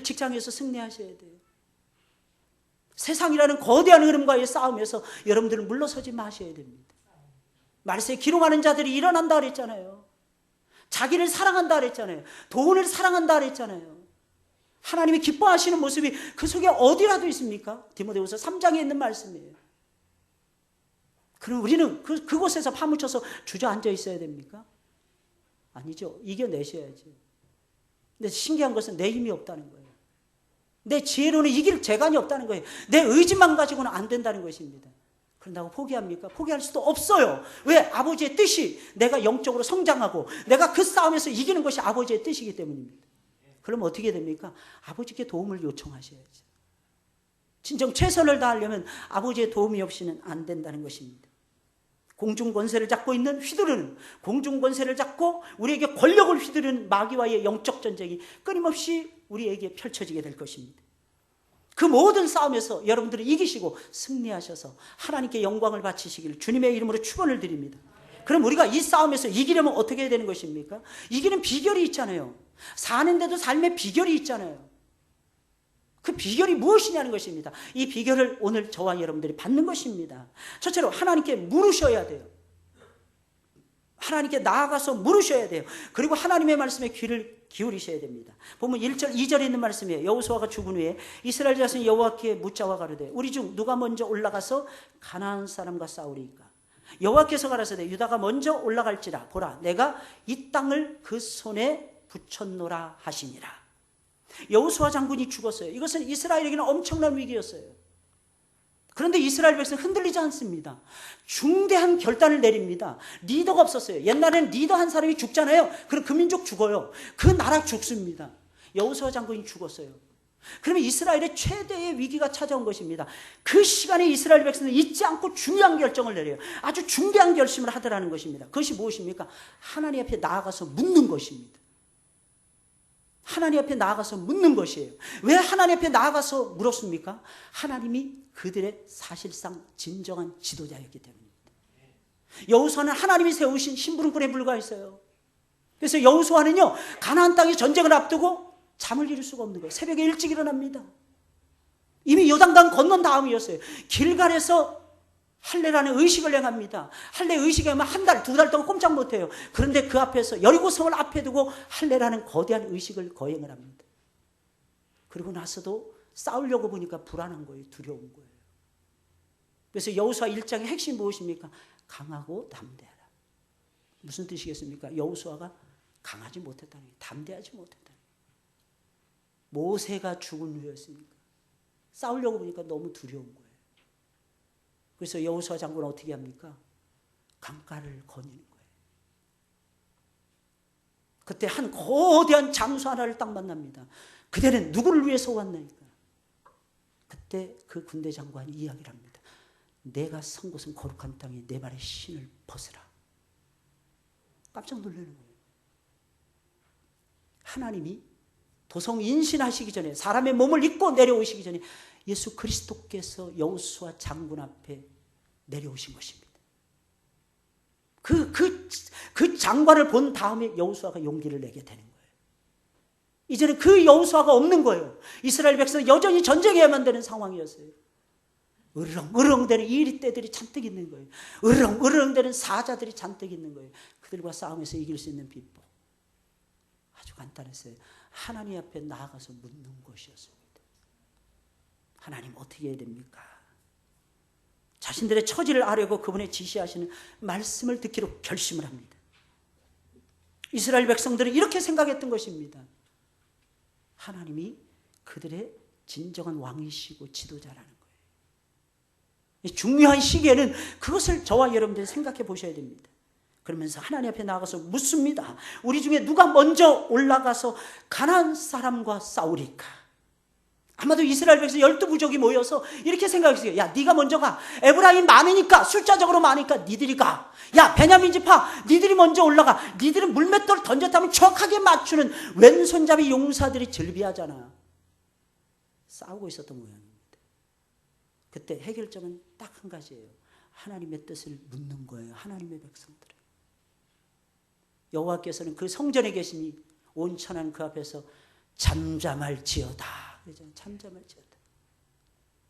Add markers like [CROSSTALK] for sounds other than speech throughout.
직장에서 승리하셔야 돼요. 세상이라는 거대한 흐름과의 싸움에서 여러분들은 물러서지 마셔야 됩니다. 말세에 기록하는 자들이 일어난다 그랬잖아요. 자기를 사랑한다 그랬잖아요. 돈을 사랑한다 그랬잖아요. 하나님이 기뻐하시는 모습이 그 속에 어디라도 있습니까? 디모데후서 3장에 있는 말씀이에요. 그럼 우리는 그, 그곳에서 파묻혀서 주저앉아 있어야 됩니까? 아니죠. 이겨내셔야죠. 근데 신기한 것은 내 힘이 없다는 거예요. 내 지혜로는 이길 재간이 없다는 거예요. 내 의지만 가지고는 안 된다는 것입니다. 그런다고 포기합니까? 포기할 수도 없어요. 왜? 아버지의 뜻이 내가 영적으로 성장하고 내가 그 싸움에서 이기는 것이 아버지의 뜻이기 때문입니다. 그럼 어떻게 됩니까? 아버지께 도움을 요청하셔야죠. 진정 최선을 다하려면 아버지의 도움이 없이는 안 된다는 것입니다. 공중 권세를 잡고 있는 휘두르는 공중 권세를 잡고 우리에게 권력을 휘두르는 마귀와의 영적 전쟁이 끊임없이 우리에게 펼쳐지게 될 것입니다. 그 모든 싸움에서 여러분들이 이기시고 승리하셔서 하나님께 영광을 바치시기를 주님의 이름으로 축원을 드립니다. 그럼 우리가 이 싸움에서 이기려면 어떻게 해야 되는 것입니까? 이기는 비결이 있잖아요. 사는데도 삶의 비결이 있잖아요. 그 비결이 무엇이냐는 것입니다. 이 비결을 오늘 저와 여러분들이 받는 것입니다. 첫째로 하나님께 물으셔야 돼요. 하나님께 나아가서 물으셔야 돼요. 그리고 하나님의 말씀에 귀를 기울이셔야 됩니다. 보면 1절, 2절에 있는 말씀이에요. 여호수아가 죽은 후에 이스라엘 자손이 여호와께 묻자와 가로되 우리 중 누가 먼저 올라가서 가나안 사람과 싸우리까? 여호와께서 가라사대 유다가 먼저 올라갈지라 보라 내가 이 땅을 그 손에 붙였노라 하시니라. 여호수아 장군이 죽었어요. 이것은 이스라엘에게는 엄청난 위기였어요. 그런데 이스라엘 백성 흔들리지 않습니다. 중대한 결단을 내립니다. 리더가 없었어요. 옛날에는 리더 한 사람이 죽잖아요. 그럼 그 민족 죽어요. 그 나라 죽습니다. 여호수아 장군이 죽었어요. 그러면 이스라엘의 최대의 위기가 찾아온 것입니다. 그 시간에 이스라엘 백성은 잊지 않고 중요한 결정을 내려요. 아주 중대한 결심을 하더라는 것입니다. 그것이 무엇입니까? 하나님 앞에 나아가서 묻는 것입니다. 하나님 앞에 나아가서 묻는 것이에요. 왜 하나님 앞에 나아가서 물었습니까? 하나님이 그들의 사실상 진정한 지도자였기 때문입니다. 여호수아는 하나님이 세우신 심부름꾼에 불과했어요. 그래서 여호수아는요 가나안 땅에 전쟁을 앞두고 잠을 이룰 수가 없는 거예요. 새벽에 일찍 일어납니다. 이미 요단강 건넌 다음이었어요. 길갈에서 할례라는 의식을 행합니다. 할례 의식에 하면 한 달, 두 달 동안 꼼짝 못해요. 그런데 그 앞에서 여리고성을 앞에 두고 할례라는 거대한 의식을 거행을 합니다. 그리고 나서도 싸우려고 보니까 불안한 거예요. 두려운 거예요. 그래서 여호수아 1장의 핵심 무엇입니까? 강하고 담대하라. 무슨 뜻이겠습니까? 여호수아가 강하지 못했다는 게 담대하지 못했다는 게 모세가 죽은 후였으니까 싸우려고 보니까 너무 두려운 거예요. 그래서 여호수아 장군은 어떻게 합니까? 강가를 거니는 거예요. 그때 한 거대한 장수 하나를 딱 만납니다. 그대는 누구를 위해서 왔나니까? 그때 그 군대 장관이 이야기를 합니다. 내가 선 곳은 거룩한 땅에 내 발의 신을 벗으라. 깜짝 놀라는 거예요. 하나님이 도성 인신하시기 전에 사람의 몸을 입고 내려오시기 전에 예수 그리스도께서 여호수아 장군 앞에 내려오신 것입니다. 그, 그, 그 장관을 본 다음에 여호수아가 용기를 내게 되는 거예요. 이제는 그 여호수아가 없는 거예요. 이스라엘 백성은 여전히 전쟁해야만 되는 상황이었어요. 으르렁, 으르렁대는 이리떼들이 잔뜩 있는 거예요. 으르렁, 으르렁대는 사자들이 잔뜩 있는 거예요. 그들과 싸움에서 이길 수 있는 비법. 아주 간단했어요. 하나님 앞에 나아가서 묻는 것이었습니다. 하나님 어떻게 해야 됩니까? 자신들의 처지를 아려고 그분의 지시하시는 말씀을 듣기로 결심을 합니다. 이스라엘 백성들은 이렇게 생각했던 것입니다. 하나님이 그들의 진정한 왕이시고 지도자라는 거예요. 이 중요한 시기에는 그것을 저와 여러분들이 생각해 보셔야 됩니다. 그러면서 하나님 앞에 나가서 묻습니다. 우리 중에 누가 먼저 올라가서 가난 사람과 싸우리까? 아마도 이스라엘 백성 열두 부족이 모여서 이렇게 생각했어요. 야, 네가 먼저 가. 에브라임 많으니까 숫자적으로 많으니까 니들이 가. 야, 베냐민 지파 니들이 먼저 올라가. 니들은 물맷돌 던졌다면 정확하게 맞추는 왼손잡이 용사들이 즐비하잖아. 싸우고 있었던 모양입니다. 그때 해결점은 딱 한 가지예요. 하나님의 뜻을 묻는 거예요. 하나님의 백성들은. 여호와께서는 그 성전에 계시니 온천한 그 앞에서 잠잠할지어다. 그러잖아요. 잠잠할지어다.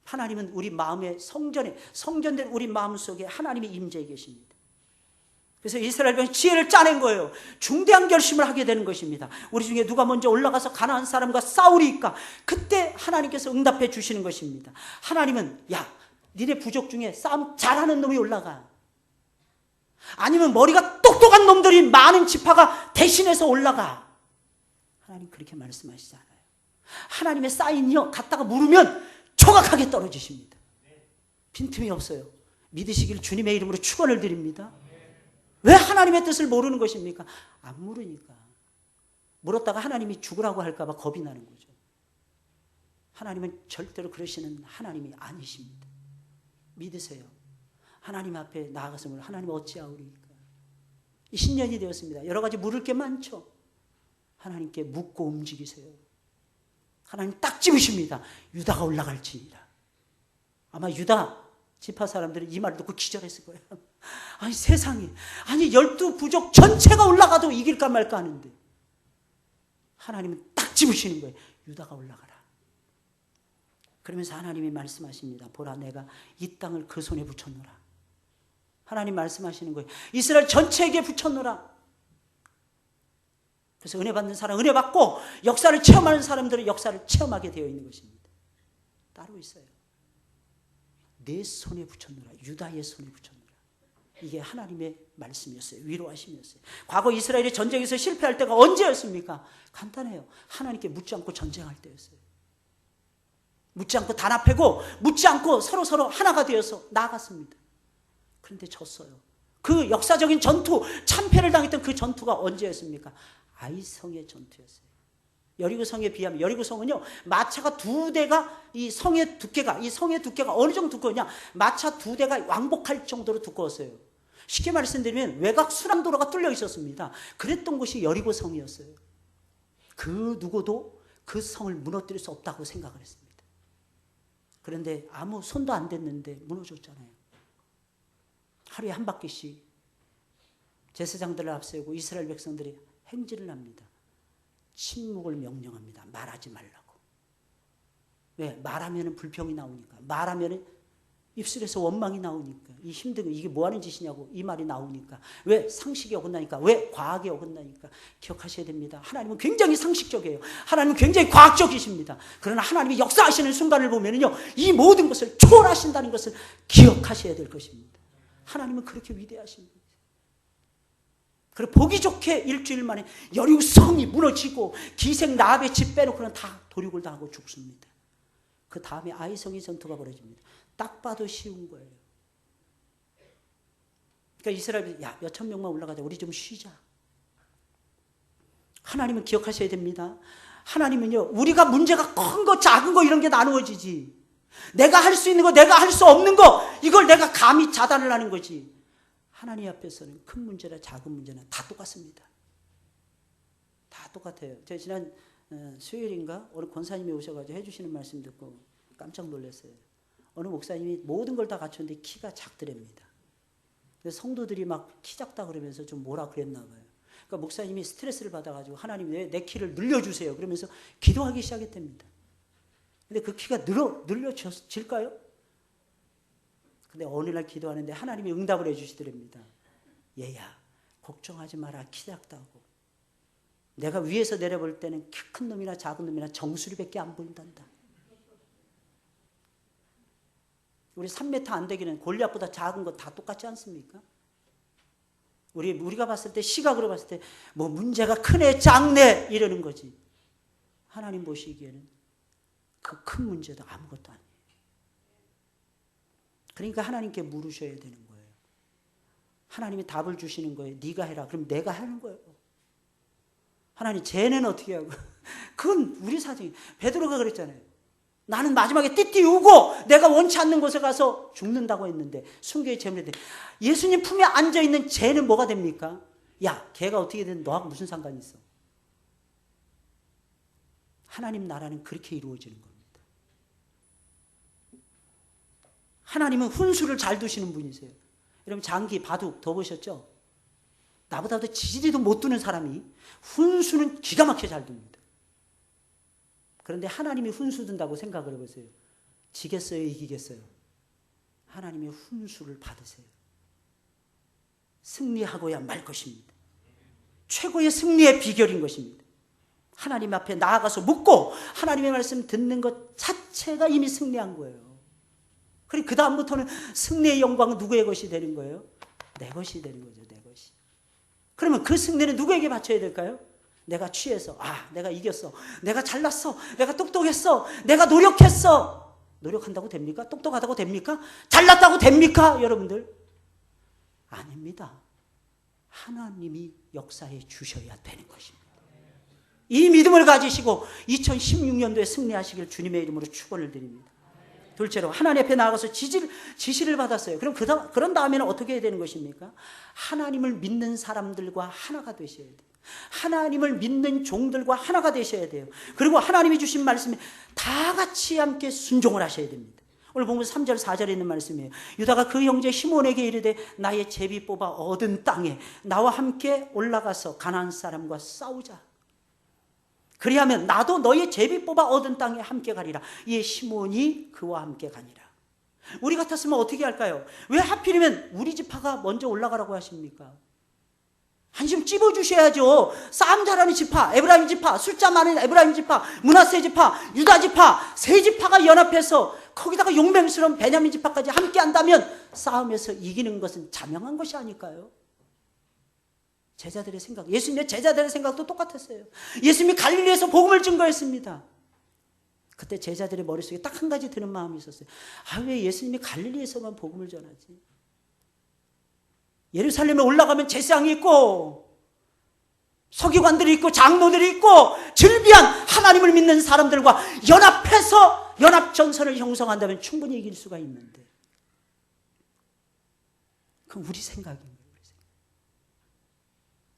하나님은 우리 마음의 성전에 성전된 우리 마음 속에 하나님이 임재해 계십니다. 그래서 이스라엘 백성 지혜를 짜낸 거예요. 중대한 결심을 하게 되는 것입니다. 우리 중에 누가 먼저 올라가서 가나안 사람과 싸우리까? 그때 하나님께서 응답해 주시는 것입니다. 하나님은 야, 니네 부족 중에 싸움 잘하는 놈이 올라가. 아니면 머리가 똑똑한 놈들이 많은 지파가 대신해서 올라가. 하나님 그렇게 말씀하시잖아요. 하나님의 사인이요. 갖다가 물으면 정확하게 떨어지십니다. 빈틈이 없어요. 믿으시길 주님의 이름으로 축원을 드립니다. 왜 하나님의 뜻을 모르는 것입니까? 안 물으니까. 물었다가 하나님이 죽으라고 할까봐 겁이 나는 거죠. 하나님은 절대로 그러시는 하나님이 아니십니다. 믿으세요. 하나님 앞에 나아가서 물 하나님 어찌하오리까. 이 신년이 되었습니다. 여러 가지 물을 게 많죠. 하나님께 묻고 움직이세요. 하나님 딱 집으십니다. 유다가 올라갈지니라. 아마 유다 지파 사람들은 이 말을 듣고 기절했을 거예요. [LAUGHS] 아니 세상에 아니 열두 부족 전체가 올라가도 이길까 말까 하는데 하나님은 딱 집으시는 거예요. 유다가 올라가라. 그러면서 하나님이 말씀하십니다. 보라 내가 이 땅을 그 손에 붙였노라. 하나님 말씀하시는 거예요. 이스라엘 전체에게 붙였노라. 그래서 은혜 받는 사람 은혜 받고 역사를 체험하는 사람들은 역사를 체험하게 되어 있는 것입니다. 따로 있어요. 내 손에 붙였노라. 유다의 손에 붙였노라. 이게 하나님의 말씀이었어요. 위로하심이었어요. 과거 이스라엘이 전쟁에서 실패할 때가 언제였습니까? 간단해요. 하나님께 묻지 않고 전쟁할 때였어요. 묻지 않고 단합하고 묻지 않고 서로 서로 하나가 되어서 나아갔습니다. 그런데 졌어요. 그 역사적인 전투, 참패를 당했던 그 전투가 언제였습니까? 아이성의 전투였어요. 여리고 성에 비하면 여리고 성은요 마차가 두 대가 이 성의 두께가 이 성의 두께가 어느 정도 두꺼우냐 마차 두 대가 왕복할 정도로 두꺼웠어요. 쉽게 말씀드리면 외곽 수람도로가 뚫려 있었습니다. 그랬던 곳이 여리고 성이었어요. 그 누구도 그 성을 무너뜨릴 수 없다고 생각을 했습니다. 그런데 아무 손도 안 댔는데 무너졌잖아요. 하루에 한 바퀴씩 제사장들을 앞세우고 이스라엘 백성들이 행진을 합니다. 침묵을 명령합니다. 말하지 말라고. 왜? 말하면 불평이 나오니까. 말하면 입술에서 원망이 나오니까. 이 힘든 거, 이게 뭐 하는 짓이냐고 이 말이 나오니까. 왜? 상식이 어긋나니까. 왜? 과학이 어긋나니까. 기억하셔야 됩니다. 하나님은 굉장히 상식적이에요. 하나님은 굉장히 과학적이십니다. 그러나 하나님이 역사하시는 순간을 보면요. 이 모든 것을 초월하신다는 것을 기억하셔야 될 것입니다. 하나님은 그렇게 위대하십니다. 그리고 보기 좋게 일주일 만에 여리고 성이 무너지고 기생 나합의 집 빼놓고는 다 도륙을 당하고 죽습니다. 그 다음에 아이성의 전투가 벌어집니다. 딱 봐도 쉬운 거예요. 그러니까 이스라엘이 야 몇천 명만 올라가자. 우리 좀 쉬자. 하나님은 기억하셔야 됩니다. 하나님은요 우리가 문제가 큰 거 작은 거 이런 게 나누어지지. 내가 할 수 있는 거 내가 할 수 없는 거 이걸 내가 감히 자단을 하는 거지. 하나님 앞에서는 큰 문제나 작은 문제나 다 똑같습니다. 다 똑같아요. 제가 지난 어, 수요일인가 어느 권사님이 오셔가지고 해주시는 말씀 듣고 깜짝 놀랐어요. 어느 목사님이 모든 걸 다 갖췄는데 키가 작더랍니다. 근데 성도들이 막 키 작다 그러면서 좀 뭐라 그랬나 봐요. 그러니까 목사님이 스트레스를 받아가지고 하나님 왜내 키를 늘려주세요. 그러면서 기도하기 시작했답니다. 근데 그 키가 늘어, 늘려질까요? 근데 어느 날 기도하는데 하나님이 응답을 해주시더랍니다. 얘야, 걱정하지 마라. 키 작다고. 내가 위에서 내려볼 때는 키 큰 놈이나 작은 놈이나 정수리밖에 안 보인단다. 우리 3m 안 되기는 골리앗보다 작은 거 다 똑같지 않습니까? 우리 우리가 봤을 때 시각으로 봤을 때 뭐 문제가 크네 작네 이러는 거지. 하나님 보시기에는 그 큰 문제도 아무것도 아니에요. 그러니까 하나님께 물으셔야 되는 거예요. 하나님이 답을 주시는 거예요. 네가 해라. 그럼 내가 하는 거예요. 하나님 쟤는 어떻게 하고? [LAUGHS] 그건 우리 사정이. 베드로가 그랬잖아요. 나는 마지막에 띠띠 우고 내가 원치 않는 곳에 가서 죽는다고 했는데 순교의 제물인데 예수님 품에 앉아 있는 쟤는 뭐가 됩니까? 야, 걔가 어떻게 된 너하고 무슨 상관이 있어? 하나님 나라는 그렇게 이루어지는 겁니다. 하나님은 훈수를 잘 두시는 분이세요. 여러분 장기, 바둑 더 보셨죠? 나보다도 지지리도 못 두는 사람이 훈수는 기가 막히게 잘 둡니다. 그런데 하나님이 훈수 둔다고 생각을 해보세요. 지겠어요, 이기겠어요? 하나님의 훈수를 받으세요. 승리하고야 말 것입니다. 최고의 승리의 비결인 것입니다. 하나님 앞에 나아가서 묻고 하나님의 말씀 듣는 것 자체가 이미 승리한 거예요. 그리고 그 다음부터는 승리의 영광은 누구의 것이 되는 거예요? 내 것이 되는 거죠, 내 것이. 그러면 그 승리는 누구에게 바쳐야 될까요? 내가 취해서, 아, 내가 이겼어. 내가 잘났어. 내가 똑똑했어. 내가 노력했어. 노력한다고 됩니까? 똑똑하다고 됩니까? 잘났다고 됩니까? 여러분들? 아닙니다. 하나님이 역사해 주셔야 되는 것입니다. 이 믿음을 가지시고 2016년도에 승리하시길 주님의 이름으로 축원을 드립니다. 둘째로 하나님 앞에 나가서 지지를, 지시를 받았어요. 그럼 그, 그런 다음에는 어떻게 해야 되는 것입니까? 하나님을 믿는 사람들과 하나가 되셔야 돼요. 하나님을 믿는 종들과 하나가 되셔야 돼요. 그리고 하나님이 주신 말씀에 다 같이 함께 순종을 하셔야 됩니다. 오늘 보면 3절 4절에 있는 말씀이에요. 유다가 그 형제 시몬에게 이르되 나의 제비 뽑아 얻은 땅에 나와 함께 올라가서 가나안 사람과 싸우자. 그리하면 나도 너의 제비 뽑아 얻은 땅에 함께 가리라. 이에 시몬이 그와 함께 가니라. 우리 같았으면 어떻게 할까요? 왜 하필이면 우리 지파가 먼저 올라가라고 하십니까? 한심 찝어주셔야죠. 싸움 잘하는 지파, 에브라임 지파, 숫자 많은 에브라임 지파, 문하세 지파, 유다 지파, 세 지파가 연합해서 거기다가 용맹스러운 베냐민 지파까지 함께 한다면 싸움에서 이기는 것은 자명한 것이 아닐까요? 제자들의 생각, 예수님의 제자들의 생각도 똑같았어요. 예수님이 갈릴리에서 복음을 증거했습니다. 그때 제자들의 머릿속에 딱 한 가지 드는 마음이 있었어요. 아, 왜 예수님이 갈릴리에서만 복음을 전하지? 예루살렘에 올라가면 제사장이 있고 서기관들이 있고 장로들이 있고 즐비한 하나님을 믿는 사람들과 연합해서 연합 전선을 형성한다면 충분히 이길 수가 있는데 그건 우리 생각입니다.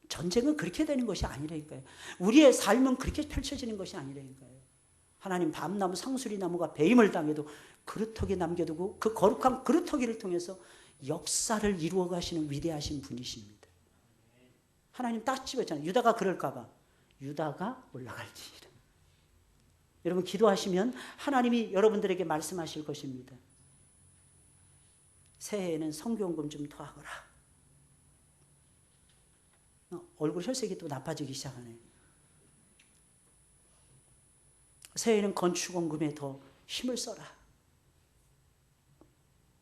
전쟁은 그렇게 되는 것이 아니라니까요. 우리의 삶은 그렇게 펼쳐지는 것이 아니라니까요. 하나님 밤나무 상수리 나무가 배임을 당해도 그루터기 남겨두고 그 거룩한 그루터기를 통해서 역사를 이루어 가시는 위대하신 분이십니다. 하나님 딱 집었잖아요. 유다가 그럴까봐. 유다가 올라갈지라. 여러분 기도하시면 하나님이 여러분들에게 말씀하실 것입니다. 새해에는 성교금 좀 더 하거라. 어, 얼굴 혈색이 또 나빠지기 시작하네. 새해에는 건축 원금에 더 힘을 써라.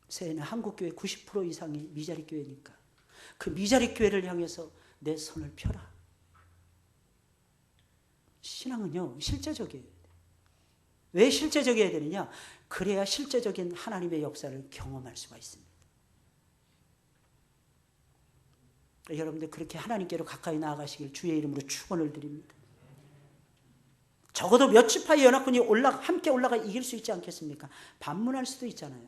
새해는 한국교회 90% 이상이 미자리 교회니까 그 미자리 교회를 향해서 내 손을 펴라. 신앙은요, 실제적이에요. 왜 실제적이어야 되느냐? 그래야 실제적인 하나님의 역사를 경험할 수가 있습니다. 여러분들 그렇게 하나님께로 가까이 나아가시길 주의 이름으로 축원을 드립니다. 적어도 몇 지파의 연합군이 올라 함께 올라가 이길 수 있지 않겠습니까? 반문할 수도 있잖아요.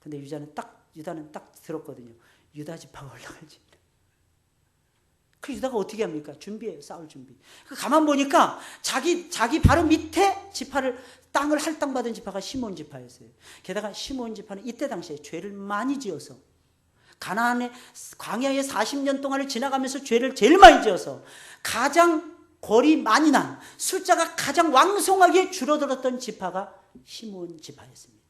근데 유다는 딱 유다는 딱 들었거든요. 유다 지파가 [LAUGHS] 올라갈지. 그 유다가 어떻게 합니까? 준비해요. 싸울 준비. 그 가만 보니까 자기 자기 바로 밑에 지파를 땅을 할당받은 지파가 시몬 지파였어요. 게다가 시몬 지파는 이때 당시에 죄를 많이 지어서 가나안의 광야의 40년 동안을 지나가면서 죄를 제일 많이 지어서 가장 골이 많이 난 숫자가 가장 왕성하게 줄어들었던 지파가 시몬 지파였습니다.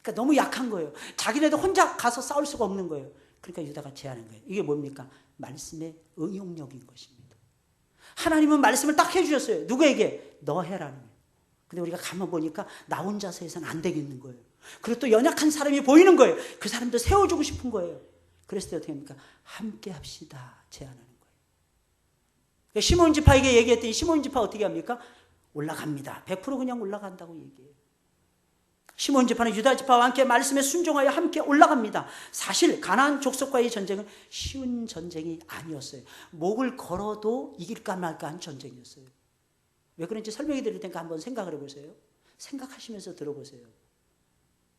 그러니까 너무 약한 거예요. 자기네도 혼자 가서 싸울 수가 없는 거예요. 그러니까 유다가 제안한 거예요. 이게 뭡니까? 말씀의 응용력인 것입니다. 하나님은 말씀을 딱 해주셨어요. 누구에게? 너 해라는 거예요. 근데 우리가 가만 보니까 나 혼자서 해서는 안 되겠는 거예요. 그리고 또 연약한 사람이 보이는 거예요. 그 사람도 세워주고 싶은 거예요. 그랬을 때 어떻게 합니까? 함께 합시다. 제안하는 거예요. 그러니까 시몬 지파에게 얘기했더니 시몬 지파 어떻게 합니까? 올라갑니다. 100% 그냥 올라간다고 얘기해요. 시몬 지파는 유다 지파와 함께 말씀에 순종하여 함께 올라갑니다. 사실 가나안 족속과의 전쟁은 쉬운 전쟁이 아니었어요. 목을 걸어도 이길까 말까 한 전쟁이었어요. 왜 그런지 설명해 드릴 테니까 한번 생각을 해보세요. 생각하시면서 들어보세요.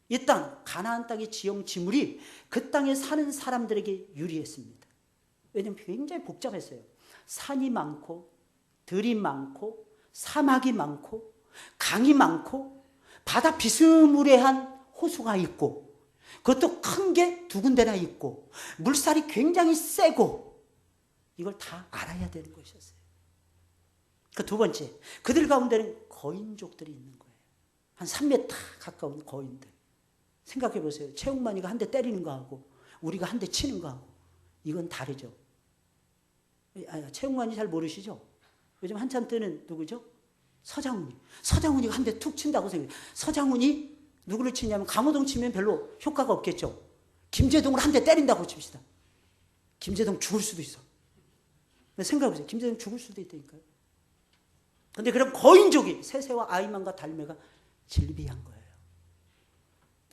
이 땅, 가나안 땅의 지형 지물이 그 땅에 사는 사람들에게 유리했습니다. 왜냐하면 굉장히 복잡했어요. 산이 많고, 들이 많고, 사막이 많고, 강이 많고, 바다 비스무리한 호수가 있고 그것도 큰 게 두 군데나 있고 물살이 굉장히 세고 이걸 다 알아야 되는 것이었어요. 그 두 번째, 그들 가운데는 거인족들이 있는 거예요. 한 3m 가까운 거인들. 생각해 보세요. 최홍만이가 한 대 때리는 거하고 우리가 한 대 치는 거하고 이건 다르죠. 아, 최홍만이 잘 모르시죠? 요즘 한참 뜨는 누구죠? 서장훈이. 서장훈이가 한 대 툭 친다고 생각해요. 서장훈이 누구를 치냐면 강호동 치면 별로 효과가 없겠죠. 김재동을 한 대 때린다고 칩시다. 김재동 죽을 수도 있어. 생각해보세요. 김재동 죽을 수도 있다니까요. 근데 그럼 거인족이 세세와 아이만과 달매가 질비한 거예요.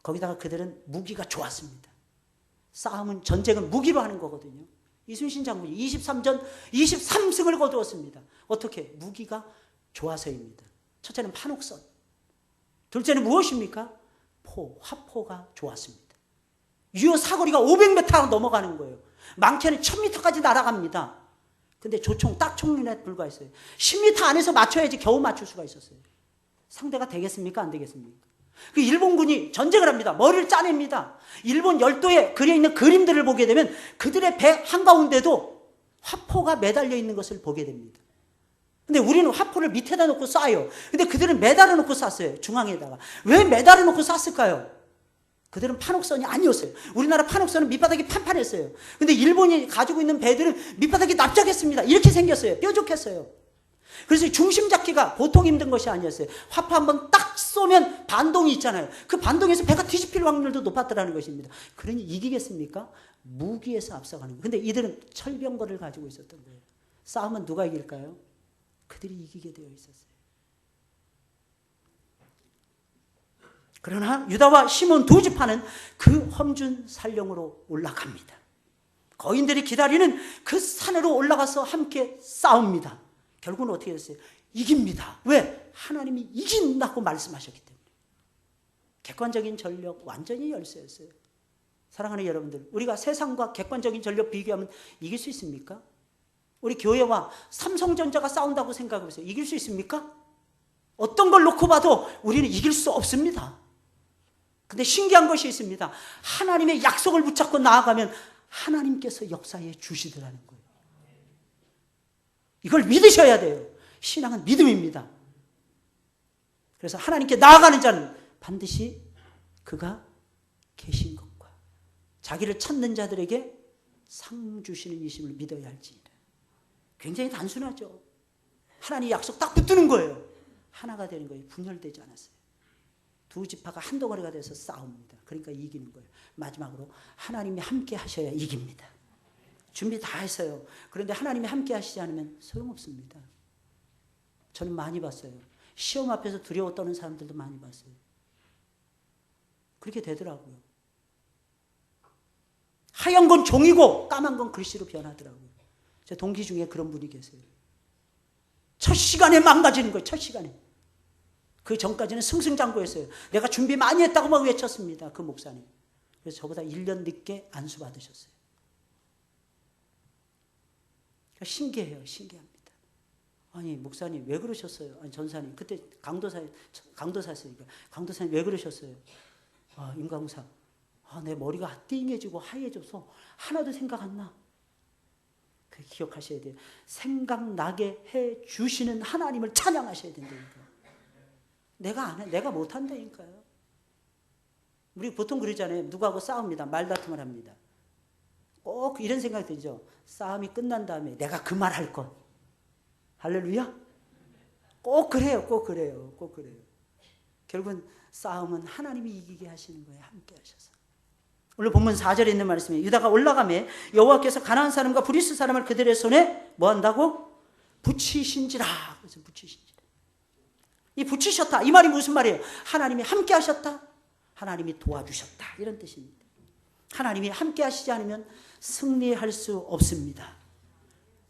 거기다가 그들은 무기가 좋았습니다. 싸움은 전쟁은 무기로 하는 거거든요. 이순신 장군이 23전 23승을 거두었습니다. 어떻게? 무기가 좋아서입니다. 첫째는 판옥선. 둘째는 무엇입니까? 포, 화포가 좋았습니다. 유효 사거리가 500m 넘어가는 거예요. 많게는 1000m까지 날아갑니다. 근데 조총 딱 총륜에 불과했어요. 10m 안에서 맞춰야지 겨우 맞출 수가 있었어요. 상대가 되겠습니까? 안 되겠습니까? 그 일본군이 전쟁을 합니다. 머리를 짜냅니다. 일본 열도에 그려 있는 그림들을 보게 되면 그들의 배 한가운데도 화포가 매달려 있는 것을 보게 됩니다. 근데 우리는 화포를 밑에다 놓고 쏴요. 근데 그들은 매달아 놓고 쐈어요. 중앙에다가. 왜 매달아 놓고 쐈을까요? 그들은 판옥선이 아니었어요. 우리나라 판옥선은 밑바닥이 판판했어요. 근데 일본이 가지고 있는 배들은 밑바닥이 납작했습니다. 이렇게 생겼어요. 뾰족했어요. 그래서 중심 잡기가 보통 힘든 것이 아니었어요. 화포 한번 딱 쏘면 반동이 있잖아요. 그 반동에서 배가 뒤집힐 확률도 높았더라는 것입니다. 그러니 이기겠습니까? 무기에서 앞서가는 거예요. 근데 이들은 철병거를 가지고 있었던 거예요. 싸움은 누가 이길까요? 그들이 이기게 되어 있었어요. 그러나 유다와 시몬 두 지파는 그 험준 산령으로 올라갑니다. 거인들이 기다리는 그 산으로 올라가서 함께 싸웁니다. 결국은 어떻게 됐어요? 이깁니다. 왜? 하나님이 이긴다고 말씀하셨기 때문에. 객관적인 전력 완전히 열쇠였어요. 사랑하는 여러분들, 우리가 세상과 객관적인 전력 비교하면 이길 수 있습니까? 우리 교회와 삼성전자가 싸운다고 생각해 보세요. 이길 수 있습니까? 어떤 걸 놓고 봐도 우리는 이길 수 없습니다. 근데 신기한 것이 있습니다. 하나님의 약속을 붙잡고 나아가면 하나님께서 역사해 주시더라는 거예요. 이걸 믿으셔야 돼요. 신앙은 믿음입니다. 그래서 하나님께 나아가는 자는 반드시 그가 계신 것과 자기를 찾는 자들에게 상 주시는 이심을 믿어야 할지니라. 굉장히 단순하죠. 하나님 약속 딱 붙드는 거예요. 하나가 되는 거예요. 분열되지 않았어요. 두 지파가 한 덩어리가 돼서 싸웁니다. 그러니까 이기는 거예요. 마지막으로 하나님이 함께 하셔야 이깁니다. 준비 다 했어요. 그런데 하나님이 함께 하시지 않으면 소용없습니다. 저는 많이 봤어요. 시험 앞에서 두려워 떠는 사람들도 많이 봤어요. 그렇게 되더라고요. 하얀 건 종이고 까만 건 글씨로 변하더라고요. 제 동기 중에 그런 분이 계세요. 첫 시간에 망가지는 거예요. 첫 시간에. 그 전까지는 승승장구했어요. 내가 준비 많이 했다고 막 외쳤습니다. 그 목사님. 그래서 저보다 1년 늦게 안수 받으셨어요. 그러니까 신기해요. 신기합니다. 아니, 목사님 왜 그러셨어요? 아니, 전사님. 그때 강도사, 강도사였으니까. 강도사님 왜 그러셨어요? 아, 임강사. 아, 내 머리가 띵해지고 하얘져서 하나도 생각 안 나. 그 기억하셔야 돼요. 생각나게 해 주시는 하나님을 찬양하셔야 된다니까. 내가 안 해, 내가 못 한다니까요. 우리 보통 그러잖아요. 누구하고 싸웁니다. 말다툼을 합니다. 꼭 이런 생각이 들죠. 싸움이 끝난 다음에 내가 그 말 할 것. 할렐루야? 꼭 그래요. 꼭 그래요. 꼭 그래요. 결국은 싸움은 하나님이 이기게 하시는 거예요. 함께 하셔서. 오늘 본문 4절에 있는 말씀이에요. 유다가 올라가매 여호와께서 가나안 사람과 브리스 사람을 그들의 손에 뭐 한다고? 붙이신지라. 그래서 붙이신지라. 이 붙이셨다. 이 말이 무슨 말이에요? 하나님이 함께 하셨다. 하나님이 도와주셨다. 이런 뜻입니다. 하나님이 함께 하시지 않으면 승리할 수 없습니다.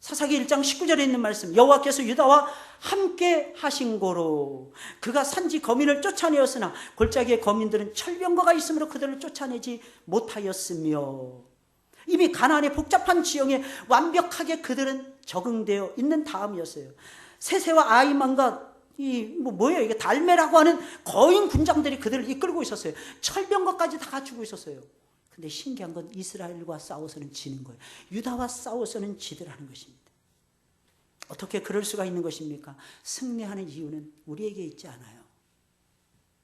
사사기 1장 19절에 있는 말씀 여호와께서 유다와 함께 하신 거로 그가 산지 거민을 쫓아내었으나 골짜기의 거민들은 철병거가 있으므로 그들을 쫓아내지 못하였으며 이미 가나안의 복잡한 지형에 완벽하게 그들은 적응되어 있는 다음이었어요. 세세와 아이만과 이뭐 뭐예요? 이게 달매라고 하는 거인 군장들이 그들을 이끌고 있었어요. 철병거까지 다 갖추고 있었어요. 근데 신기한 건 이스라엘과 싸워서는 지는 거예요. 유다와 싸워서는 지더라는 것입니다. 어떻게 그럴 수가 있는 것입니까? 승리하는 이유는 우리에게 있지 않아요.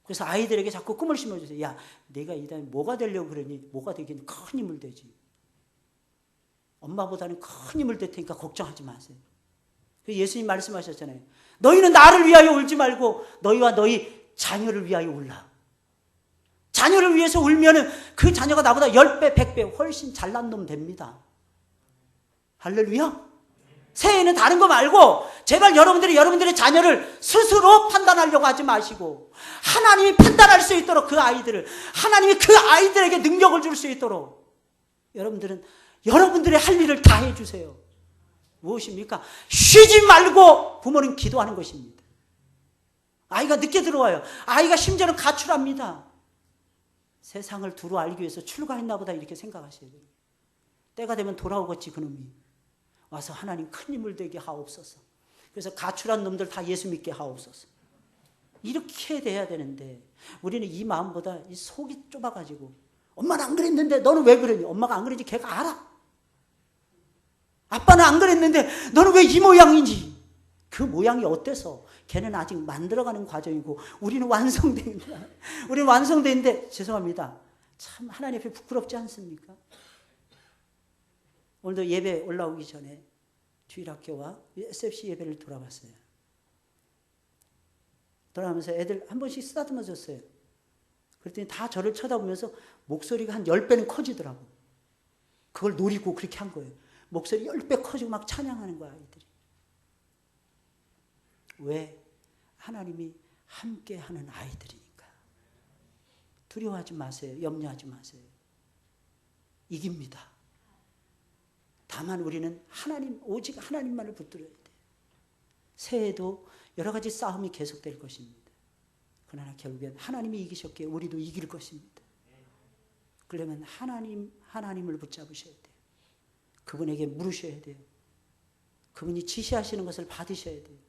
그래서 아이들에게 자꾸 꿈을 심어주세요. 야, 내가 이 다음에 뭐가 되려고 그러니? 뭐가 되긴 큰 힘을 되지. 엄마보다는 큰 힘을 될 테니까 걱정하지 마세요. 그 예수님 말씀하셨잖아요. 너희는 나를 위하여 울지 말고 너희와 너희 자녀를 위하여 울라. 자녀를 위해서 울면은 그 자녀가 나보다 10배, 100배 훨씬 잘난 놈 됩니다. 할렐루야. 새해에는 다른 거 말고 제발 여러분들이 여러분들의 자녀를 스스로 판단하려고 하지 마시고 하나님이 판단할 수 있도록 그 아이들을 하나님이 그 아이들에게 능력을 줄 수 있도록 여러분들은 여러분들의 할 일을 다 해주세요. 무엇입니까? 쉬지 말고 부모는 기도하는 것입니다. 아이가 늦게 들어와요. 아이가 심지어는 가출합니다. 세상을 두루 알기 위해서 출가했나 보다 이렇게 생각하셔야 돼요. 때가 되면 돌아오겠지 그놈이. 와서 하나님 큰 힘을 되게 하옵소서. 그래서 가출한 놈들 다 예수 믿게 하옵소서. 이렇게 돼야 되는데 우리는 이 마음보다 이 속이 좁아가지고 엄마는 안 그랬는데 너는 왜 그러니? 엄마가 안 그런지 걔가 알아. 아빠는 안 그랬는데 너는 왜 이 모양이지? 그 모양이 어때서? 걔는 아직 만들어가는 과정이고 우리는 완성된 거야. [LAUGHS] 우리는 완성된데 죄송합니다. 참 하나님 앞에 부끄럽지 않습니까? 오늘도 예배 올라오기 전에 주일학교와 SFC 예배를 돌아봤어요. 돌아가면서 애들 한 번씩 쓰다듬어 줬어요. 그랬더니 다 저를 쳐다보면서 목소리가 한 10배는 커지더라고. 그걸 노리고 그렇게 한 거예요. 목소리 10배 커지고 막 찬양하는 거야, 아이들이. 왜? 하나님이 함께 하는 아이들이니까. 두려워하지 마세요. 염려하지 마세요. 이깁니다. 다만 우리는 하나님, 오직 하나님만을 붙들어야 돼. 새해에도 여러 가지 싸움이 계속될 것입니다. 그러나 결국엔 하나님이 이기셨기에 우리도 이길 것입니다. 그러면 하나님, 하나님을 붙잡으셔야 돼요. 그분에게 물으셔야 돼요. 그분이 지시하시는 것을 받으셔야 돼요.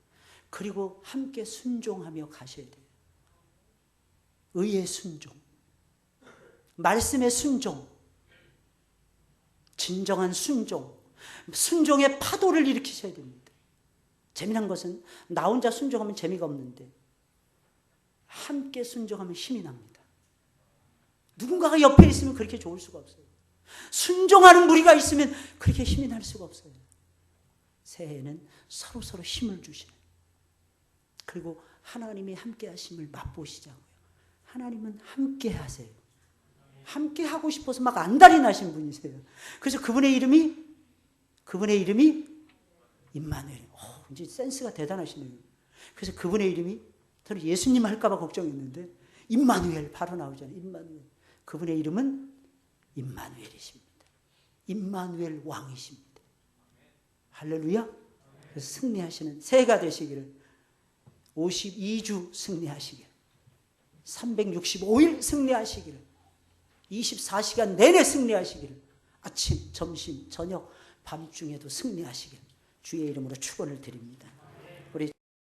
그리고 함께 순종하며 가셔야 돼요. 의의 순종. 말씀의 순종. 진정한 순종. 순종의 파도를 일으키셔야 됩니다. 재미난 것은 나 혼자 순종하면 재미가 없는데 함께 순종하면 힘이 납니다. 누군가가 옆에 있으면 그렇게 좋을 수가 없어요. 순종하는 무리가 있으면 그렇게 힘이 날 수가 없어요. 새해에는 서로 서로 힘을 주시는 그리고 하나님이 함께 하심을 맛보시자고요. 하나님은 함께 하세요. 함께 하고 싶어서 막 안달이 나신 분이세요. 그래서 그분의 이름이 그분의 이름이 임마누엘. 어, 이제 센스가 대단하시네요. 그래서 그분의 이름이 저는 예수님 할까봐 걱정했는데 임마누엘 바로 나오잖아요. 임마누엘. 그분의 이름은 임마누엘이십니다. 임마누엘 왕이십니다. 할렐루야. 그래서 승리하시는 새해가 되시기를 52주 승리하시길 365일 승리하시기를 24시간 내내 승리하시기를 아침, 점심, 저녁, 밤중에도 승리하시길 주의 이름으로 축원을 드립니다.